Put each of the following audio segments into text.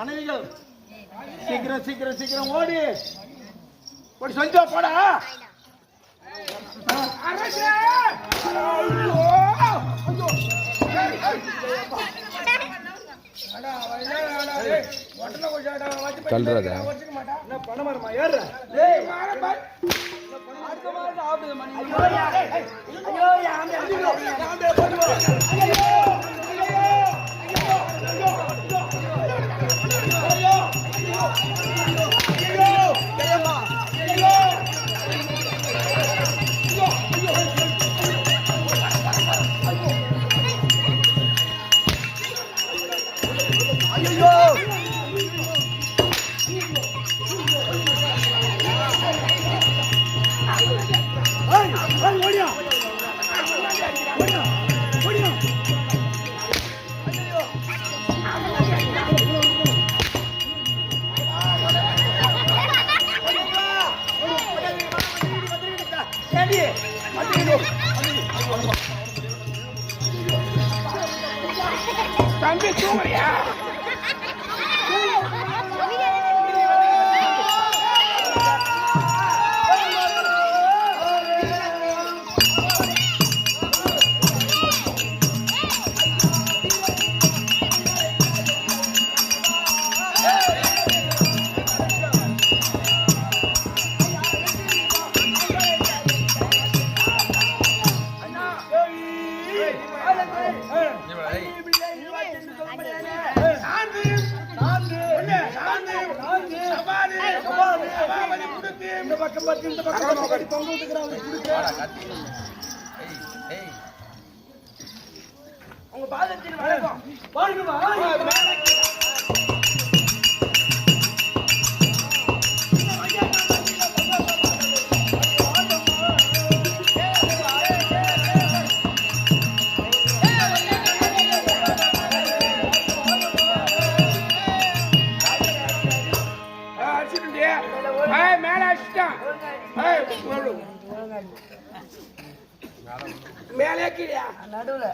மனைவிகள் சீக்கிரம் சீக்கிரம் சீக்கிரம் ஓடி ஓடி சொல்லிட்டா போடா அரசே ஐயோ! ஐயோ! ஏய், தம்பி தூங்குறியா சாந்தி சாந்தி சாந்தி சபாதி சபாதி குடுத்தி இந்த பக்கம் பார்த்து இந்த பக்கம் பார்த்து தொங்க விட்டுக்கிறாங்க உங்க பாதத்தில் வணக்கம் பாருங்கம்மா நடுவுல.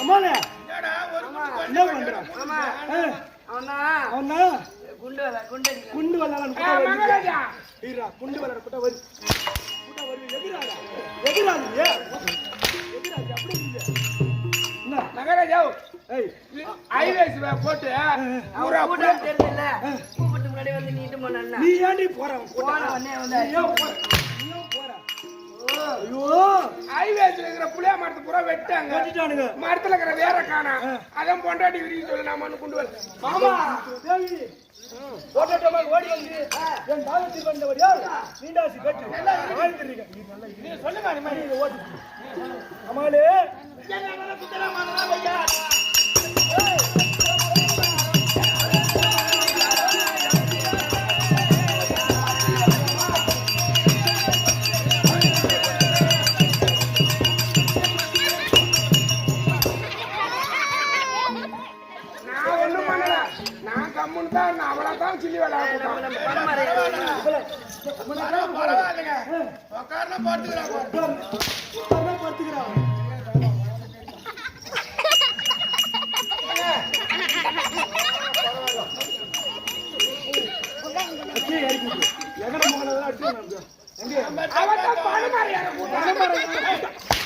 அம்மாண்ணே. என்ன பண்றான்? அவனா? அவனா? குண்டு குண்டு குண்டு குண்டு எதிராடா எதிராது எதிராது அப்படி இல்ல. ஏய். போட்டு கூப்பிட்டு முன்னாடி வந்து நீட்டு நீ ஏன்டி வந்து ஏன் போற? ஐயோ. ஹைவேஸ்ல இருக்கிற புளிய மரத்து பூரா வெட்டாங்க கட்டிட்டானுங்க மரத்துல இருக்கிற வேற காணா. அதான் பொண்டாட்டி விரிக்க சொல்லி நான் மண்ணு கொண்டு வரேன். மாமா. தேவி. ஓட்டோட்டமா ஓடி வந்து என் தாகத்தில் வந்தவர் யார் நீண்டாசி கட்டு நல்லா சொல்லுங்க நீ கம்முன்னு தான் அவளை தான் சில்லி அடிச்சு எங்கே அவன் தான் பணமாரி எனக்கு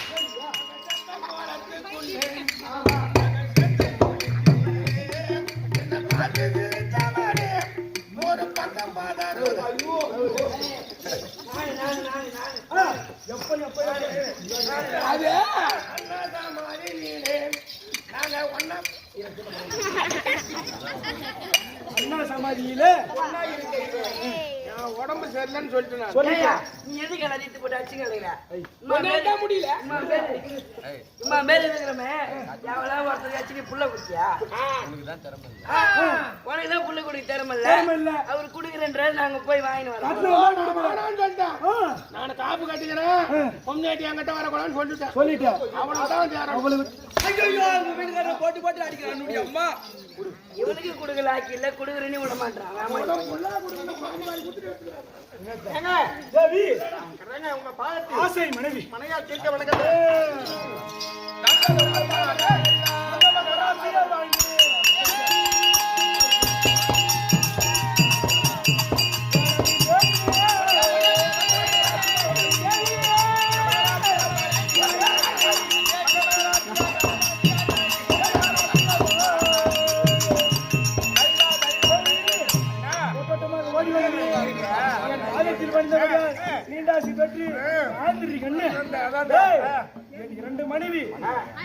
உடம்பு சரியில்லைன்னு சொல்லிட்டு நான். சொல்லிட்டா? நீ எதுக்கு அடித்து போட்டு அடிச்சு உன்னால முடியல. இம்மா பேரு இருக்கிறமே எவ்வளோ ஒருத்தர் ஆச்சு நீ புள்ள குடிச்சியா உனக்கு தான் புள்ள குடிக்க திறமல்ல திறமை இல்ல. அவர் குடுக்குறன்ற நாங்க போய் வாங்கிட்டு வரோம். நான் காப்பு கட்டிக்கிறேன். பொம்னாட்டி என்கிட்ட வரக்கூடாதுன்னு சொல்லிட்டேன். சொல்லிட்டேன். அவ்வளவுதான் சேரம் அவளுக்கு இவனுக்கு குடுக்கல ஆக்கி இல்ல குடுக்குறேன்னு விட மாட்டான். தேவி உங்க ஆசை மனைவி. மனையா கேட்க வணக்கம்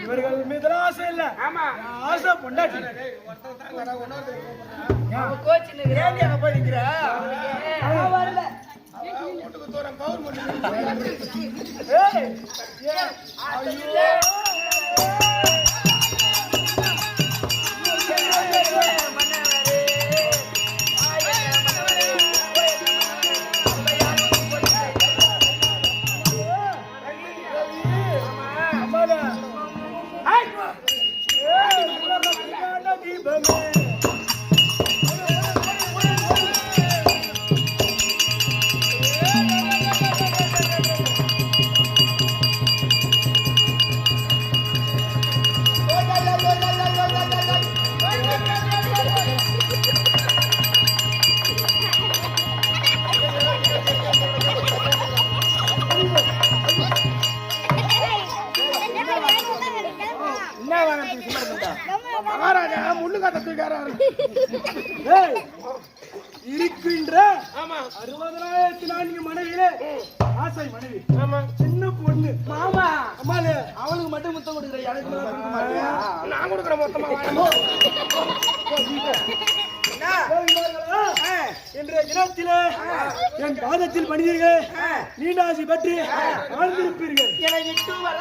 இவர்கள் மீதெல்லாம் ஆசை இல்ல. ஆசை பொண்டாட்டி. அவன் முள்ளு காட்ட இருக்கின்ற ஆமா. அறுபதாயிரத்தி நான்கு மனைவியிலே ஆசை மனைவி. ஆமா. சின்ன பொண்ணு. மாமா. அம்மாலே மட்டும் முத்தம் கொடுக்குற எனக்கு? நான் கொடுக்குற மொத்தமா இன்றைய தினத்திலே என் பாதத்தில் பணிவீர்கள் நீண்டாசி பற்றி வாழ்ந்திருப்பீர்கள். எனக்கு வர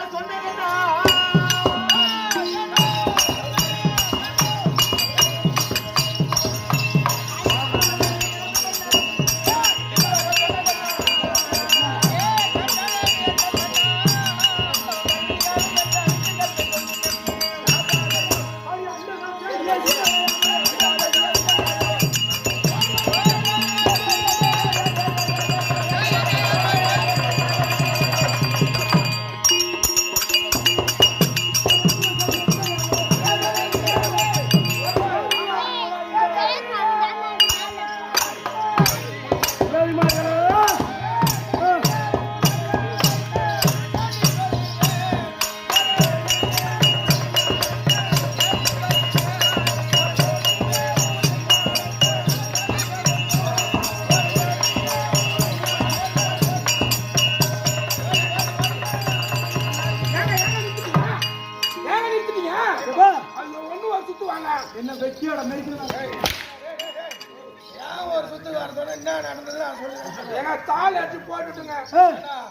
ஏங்க தாள் அடிச்சு போட்டுட்டுங்க.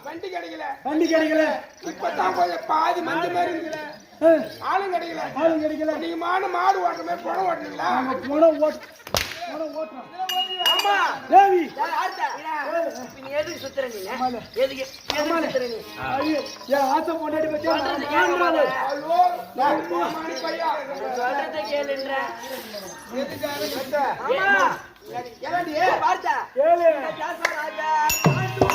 வண்டி கிடைக்கல. வண்டி கிடைக்கல. இப்பதான் கொஞ்சம் பாதி மஞ்சள் மாதிரி இருக்குல்ல. ஆளும் கிடைக்கல. ஆளும் கிடைக்கல. நீங்க மாடு ஓட்டுற மாதிரி பணம் ஓட்டுறீங்களா? நாங்க போன ஓட் போன ஓட்டுறோம். ஆமா. தேவி யார் ஆத்தா? இப்ப நீ எதுக்கு சுத்துற நீ? எதுக்கு எதுக்கு சுத்துற நீ? ஐயோ, என் ஆசை பொண்டாட்டி பத்தி கேளுன்ற. ஆமா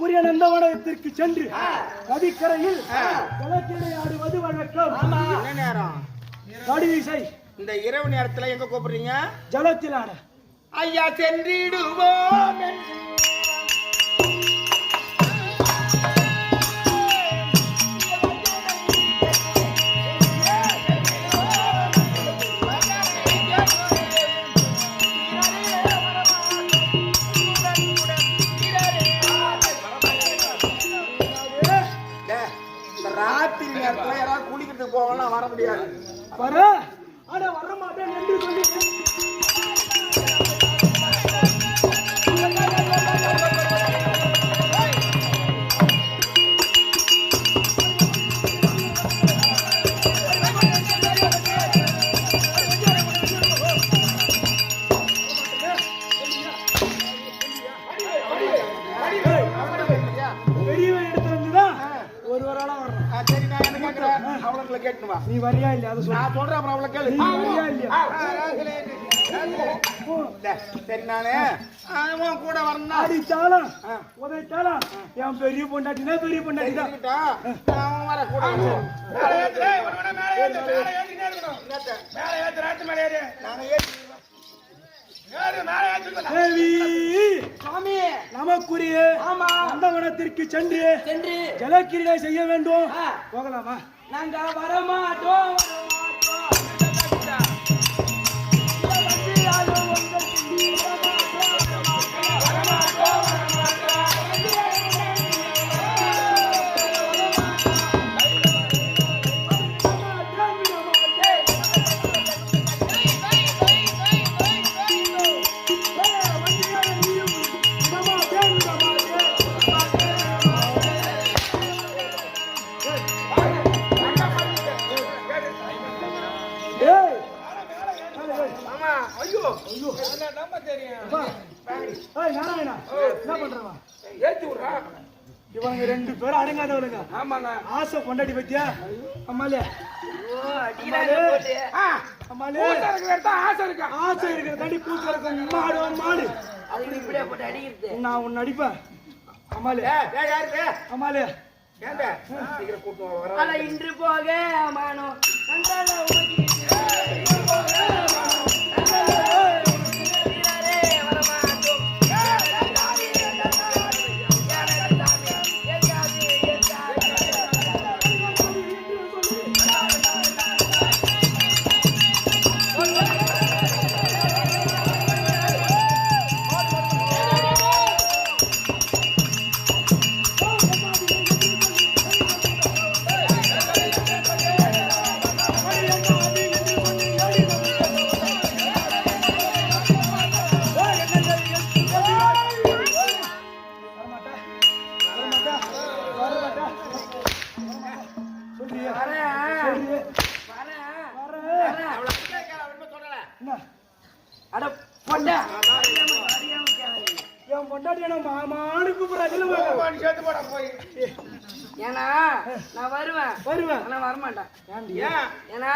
நமக்குரிய நந்தவனத்திற்கு சென்று நதிக்கரையில் ஜலக்கிடை ஆடுவது வழக்கம். கடிவிசை இந்த இரவு நேரத்துல எங்க கூப்பிடுறீங்க? ஜலத்தில் ஆட ஐயா சென்றிடுவோம் என்று. போகலாம் வர முடியாது. வர? ஆனா வர மாட்டேன் என்று சொல்லி அவளுங்களை கேட்டுன்னு வா நீ வரியா இல்லையா? அதை நான் சொல்றேன் அப்புறம் அவளை கேளு. வரியா இல்லையா? சரி நானு. அவன் கூட வரணும் அடிச்சாலும் உதைச்சாலும் என் பெரிய பொண்டாட்டினா பெரிய பொண்டாட்டி தான். அவன் வர கூட வரணும். மேலே ஏத்து, டேய், ஒரு மணி நேரம் மேலே ஏத்து, மேலே ஏத்திட்டே இருக்கணும். மேலே ஏத்து, ராத்து மேலே ஏறு. நாங்க ஏத்தி. ஏறு, மேலே ஏத்துங்கடா. தேவி சாமி. நமக்குரிய ஆமா. நந்தவனத்திற்கு சென்று சென்று. ஜலக்கிரீடை செய்ய வேண்டும். போகலாமா? நாங்க வரமாட்டோம். ஆசை கொண்டாடி பத்தியா? அம்மாலே. அம்மாலே. ஆசை இருக்கா? ஆசை இருக்கிற தாண்டி கூத்து இருக்கும் மாடு மாடு. அதுக்கு இப்படியே போட்டு அடிக்கிறது? நான் உன்னை அடிப்பேன் அம்மாலே. யாரு? அம்மாலே. ஏன்டா சீக்கிரம் கூட்டு வா, வர ஆனா இன்று போக மானோ நந்தால உமக்கு இன்று போக மானோ சொல்றியா. அட பொண்டா அறியாம அறியாம கேளுங்க. என் பொண்டாட்டி என்ன மாமான்னு கூப்பிடுறாங்க போய் சேர்த்து போடா போய். ஏன்னா நான் வருவேன். வருவேன். ஆனா வரமாட்டேன். ஏன்டி ஏன் ஏன்னா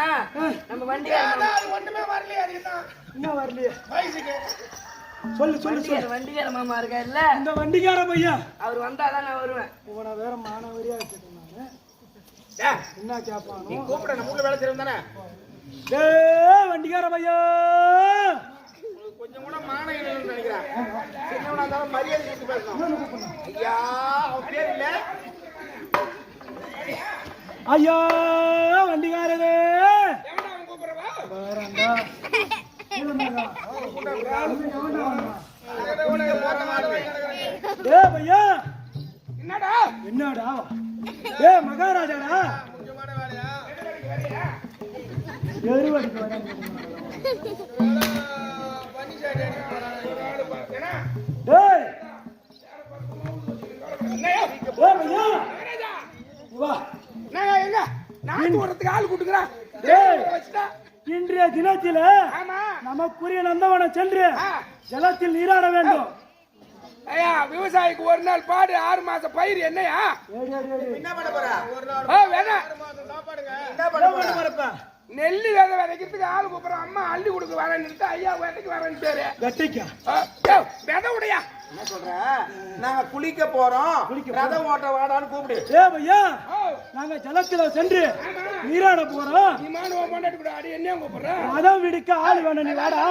நம்ம வண்டி ஒண்ணுமே வரலையே. இன்னும் வரலையே? வயசுக்கு. சொல்லு சொல்லு சொல்லு. வண்டிக்கார வண்டிக்கார மாமா இருக்காருல்ல? இந்த வண்டிக்கார பையன். அவர் வந்தாதான் நான் வருவேன். உன வேற நானு ஏய், என்ன கேட்பானோ நீ கூப்பிட நம்ம ஊர்ல வேலை தானே? டேய் வண்டிக்கார உனக்கு கொஞ்சம் கூட மான நினைக்கிறேன். மரியாதை கொடுத்து பேசணும். ஐயா பேர் இல்ல. ஐயா வண்டிக்காரரே. பையா. என்னடா? என்னடா? டேய் மகாராஜாடா. இன்றைய தினத்தில் ஆமா நமக்குரிய நந்தவனம் சென்று ஜலத்தில் நீராட வேண்டும் ஐயா விவசாயிக்கு ஒரு நாள் பாடு ஆறு மாசம் பயிர் என்னையா என்ன பண்ண போற வேணா என்ன பண்ண நெல்லு விதை விதைக்கிறதுக்கு ஆள் கூப்பிடுறோம் அம்மா அள்ளி கொடுக்க வரேன்னு ஐயா விதைக்கு வரேன்னு பேரு. யோவ், விதை உடையா? என்ன சொல்ற? நாங்க குளிக்க போறோம். ரதம் ஓட்ட வாடான்னு கூப்பிடு. ஏ பையா ஓ, நாங்க ஜலத்துல சென்று நீராட போறோம். நீ மானுவ கொண்டாடி கூட அடி என்னையும் கூப்பிடுற? மதம் விடுக்க ஆள் வேணும் நீ வாடா.